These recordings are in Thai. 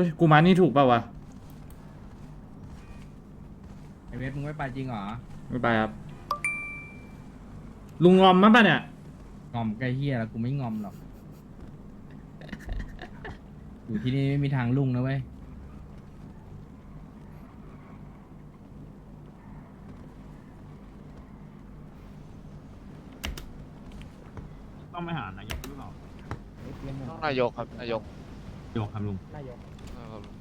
ฮ้ย กูมานี่ถูกเปล่าวะ ไอเวทมึงไม่ไปจริงเหรอไม่ไปครับ ลุงงอมมั้ยปะเนี่ย งอมใกล้เฮียแล้วกูไม่งอมหรอก อยู่ที่นี่ไม่มีทางลุ่งนะเว้ย ต้องไปหานายกหรือเปล่าต้องนายกครับนายกโยกครับลุงเออครับลุง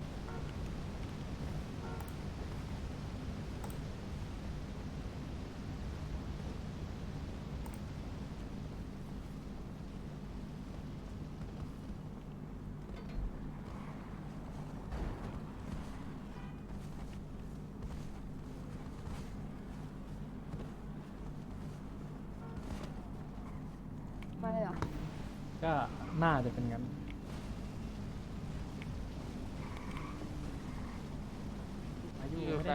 ไม่เลยเหรอ ก็น่าจะเป็นงั้นคือไป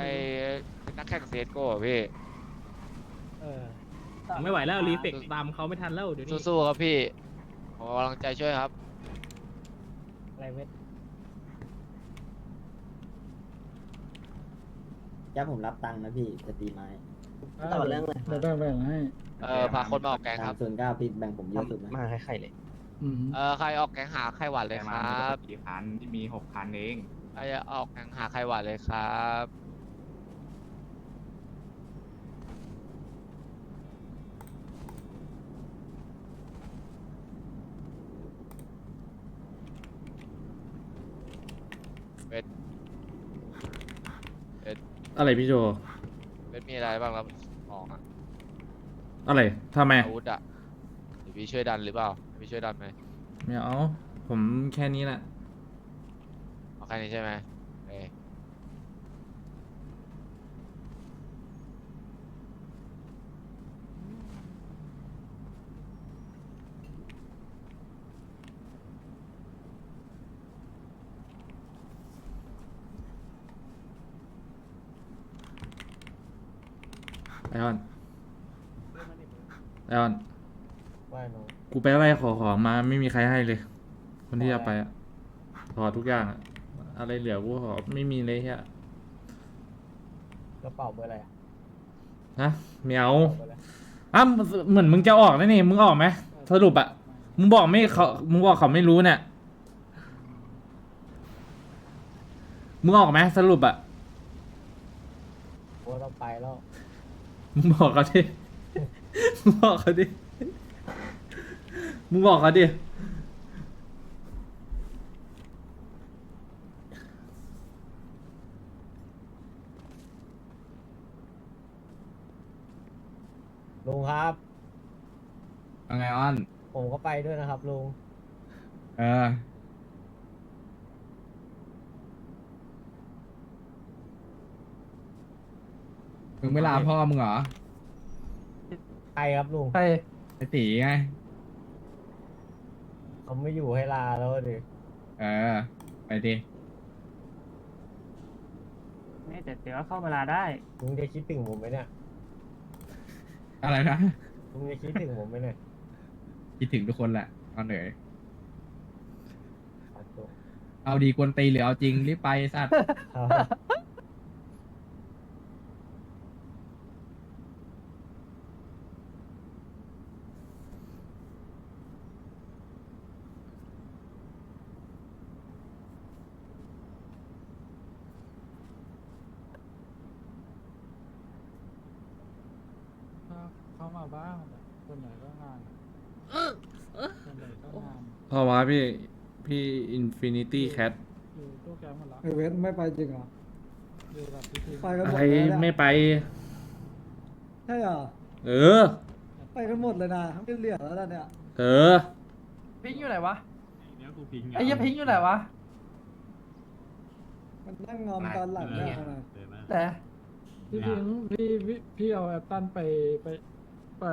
เป็นนักแข่งเซตโก้อะพี่ เออไม่ไหวแล้วรีเฟกตามเขาไม่ทันแล้วเดี๋ยวนี้สู้ๆครับพี่ขอกำลังใจช่วยครับ อะไรเวทย่าผมรับตังค์นะพี่จะตีไม้ต่อเรื่องเลยเดี๋ยวแบ่งแบ่งให้ เออพาคนมาออกแกงครับส่วนเก้าพี่แบ่งผมเยอะสุดนะมาใครๆเลย อืมเออใครออกแกงหาใครหวานเลยครับกี่คันที่มีหกคันเอง ใครออกแกงหาใครหวานเลยครับเวทอะไรพี่โจเวทมีอะไรบ้างครับของอะอะไรทำไมอาวุธอะเดี๋ยวพี่ช่วยดันหรือเปล่าให้พี่ช่วยดันไหมไม่เอาผมแค่นี้แหละ เอาแค่นี้ใช่ไหมโอเคไอออน ไอออนว่าน้อง กูไปไล่ขอของมาไม่มีใครให้เลย คนที่จะไปอะขอทุกอย่างอะอะไรเหลือกูขอไม่มีเลยเฮียกระเป๋าเบอร์อะไรอะฮะไม่เอาเบอร์อะไรอะเหมือนมึงจะออกแล้วนี่มึงออกไหมสรุปอะมึงบอกไม่เขามึงบอกเขาไม่รู้เนี่ยมึงออกไหมสรุปอะโอ้ต้องไปแล้วมึงบอกเขาดิมึงบอกเขาดิ มึงบอกเขาดิ ลุงครับ เอาไงออน ผมก็ไปด้วยนะครับลุง เออ มึงไม่ลาพ่อมึงเหรอ ไปครับลุงไปไอตีไง เขาไม่อยู่ให้ลาแล้วดิเออ ไปดิไม่แต่เดี๋ยวเข้าเวลาได้ ลุงจะคิดถึงผมไหมเนี่ยอะไรนะ ลุงจะคิดถึงผมไหมเนี่ยคิดถึงทุกคนแหละออนเหนื่อยขอตัวเอาดีกวนตีหรือเอาจริงรีบไปสัตว์ ครับ เข้ามาบ้างคนไหนก็งานคนไหนก็งานพอวะพี่พี่อินฟินิตี้แคทอยู่ตู้แกมหมดละไอเวทไม่ไปจริงเหรอ อยู่กับพี่ทีมไปกันหมอะดไรเลยนะไม่ไป ใช่เหรอ เออ ไปกันหมดเลยนะไม่เหลือแล้วนะเนี่ยเออ พิงอยู่ไหนวะเดี๋ยวกูพิงไอ้เหี้ยพิงอยู่ไหนวะมันนั่งงอมตอนหลังเนี่ยนะเดินมาแต่พี่พิงพี่พี่พี่เอาแอปตันไปไป ไป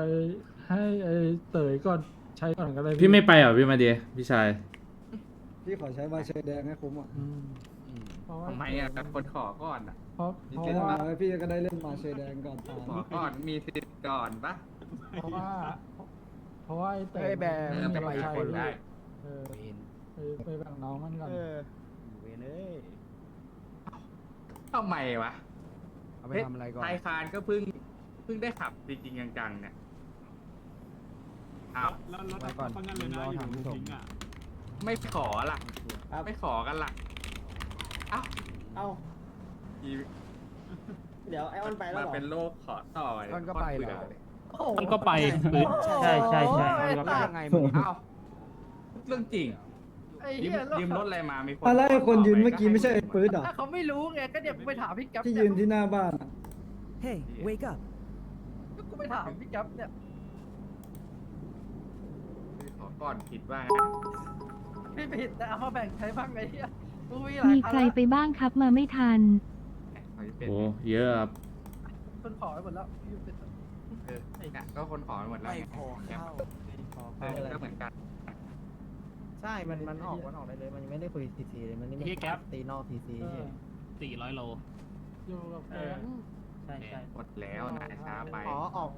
ให้ไอ้เต๋ยก่อนใช้ก่อนก็ได้พี่ไม่ไปเหรอพี่มาเดียพี่ชาย พี่ขอใช้ใบเชยแดงให้คุ้มอะอืมเพราะว่าทำไมอะคนขอก่อนอะ เพราะเพราะเกิดว่ามาไว้พี่ก็ได้เล่นมาเชยแดงก่อนตามขอก่อนมีสิทธิ์ก่อนปะเพราะว่าเพราะว่าไอ้เต๋ยเออไปอีกคนได้ เออไปไปแบ่งน้องมันก่อนเวเอ้ยทำไมวะเอาไปทำอะไรก่อนไทยคานก็เพิ่งเพิ่งได้ขับจริงๆจังๆเนี่ยอ้าวแล้วแล้วแล้วเขางั้นเลยนะอยู่กูพิงอะไม่ขอล่ะไม่ขอกันล่ะอ้าวเอ้าอีเดี๋ยวไอออนไปแล้วมาเหรอเป็นโรคขอต่อเลยมันก็ไปเหรอโคตบื่ลยมันก็ไปปืนใช่ใช่ใช่มันก็ยังไงมึงอ้าวเรื่องจริงยืมยืมรถอะไรมามีคนอะไรไอ้คนยืนเมื่อกี้ขไม่ใช่ไอ้ปื๊ดเหรอเขาไม่รู้ไงก็เดี๋ยวกูไปถามพี่แก๊ปที่ยืนที่หน้าบ้านอะ Hey wake up กู ไปถามพี่แก๊ปเนี่ยขอก่อนผิดว่าพี่ผิดแต่เอามาแบ่งใช้บ้างไงเฮียกูมีหลายมีคันใครแล้วไปบ้างครับมาไม่ทันเขาจะเป็นโอ้เยอะครับคนขอไปหมดแล้วพี่เป็นเออเนี่ยก็คนขอไปหมดแล้วไงแคปเออก็เหมือนกันใช่ มัน มันออกมันออกได้เลย มันยังไม่ได้คุยทีซีเลย มันนี่พี่แก๊ป ตีนอกทีซีเออสี่ร้อยโล อยู่กับแก๊งใช่ใช่หมดแล้วนายช้าไปอ๋อออก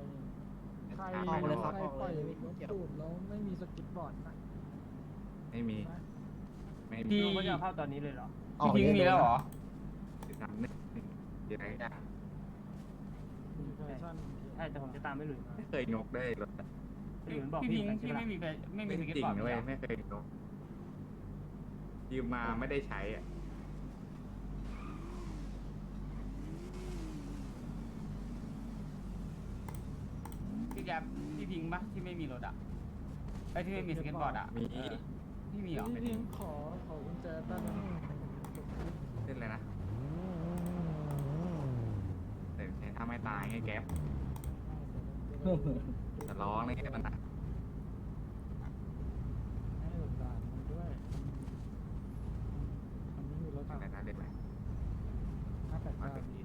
ใครออกเลยครับใครออกเลยปล่อยไม่รถเกี่ยวตูดแล้วไม่มีสกิปบอร์ดนะไม่มี ไม่มีพี่ก็จะเข้าตอนนี้เลยเหรอออกมีแล้วเหรอสามหนึ่งเดี๋ยวไหนจะมีแฟชั่นใช่แต่ผมจะตามไม่หลุยมาไม่เคยงกได้รถหลุยมันบอกพี่พี่ไม่มีไม่ไม่มีจริงนะเว้ยไม่เคยงกยืมมาไม่ได้ใช้อะ พี่แก๊ป พี่พิงปะที่ไม่มีรถอะไอ้ที่ไม่มีสเก็ตบอร์ดอะมีพี่มีเหรอพี่พิงขอขอกุญแจตั้งเล่นเลยนะแต่ใช้ถ้าไม่ตายไงแก๊ปจะร้องเลยแก๊ปมันอะให้หลบด่านมันด้วยมันไม่มีรถอะไรนะเล่นไหมห้าแปดขอเก้าที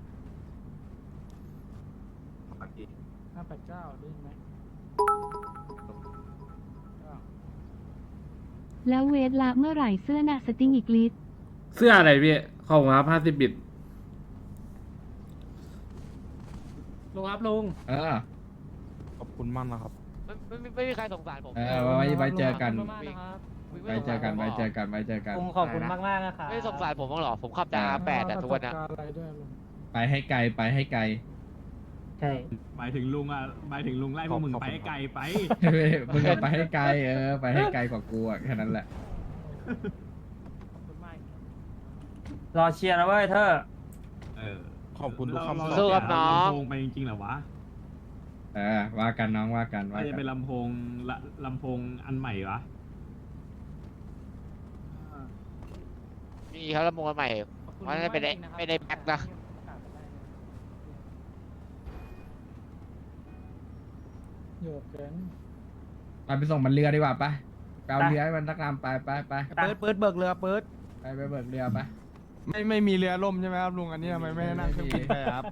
ขอทีห้าแปดเก้าได้ยินไหม แล้วเวทละเมื่อไหร่เสื้อหนาสติงอีกลิตรเสื้ออะไรพี่ขอบคุณครับห้าสิบบิตลุงครับลุงเออขอบคุณมากนะครับ ไม่ไม่ไม่ไม่มีใครสงสารผมเออไว้ไว้เจอกันวิ่งวิ่งไว้เจอกันไว้เจอกันไว้เจอกัน ลุงขอบคุณมากมากๆนะครับไม่สงสารผมบ้างเหรอ ผมขับดาแปดอะทุกวันปอะระสบการณ์อะไรด้วยลุงไปให้ไกลไปให้ไกล ใช่หมายถึงลุงอะหมายถึงลุงไล่พวกมึงไปให้ไกลไป มึงอะไปให้ไกลเออ ไปให้ไกลกว่ากูอะแค่นั้นแหละ รอเชียร์นะเว้ยเธอ เออขอบคุณทุกคำเราตอบสู้กับน้อง ลำโพงไปจริงๆเหรอวะเออ ว่ากันน้องว่ากันว่าไม่ได้กัเป็นนลำโพงละลำโพงอันใหม่วะมีเขาละมงใหม่ มันไม่ได้ไม่ได้แบ็คนะ อยู่กับแก๊งไปไปส่งมันเรือดีกว่าไปไปเอาเรือให้มันสักลำไปไปไปเปิดเปิดเบิกเรือเปิดไปไปเบิกเรือไปไม่ไม่มีเรือล่มใช่ไหมครับลุงอันนี้ทำไมไม่ได้นั่งเครื่องบินไปอะครับ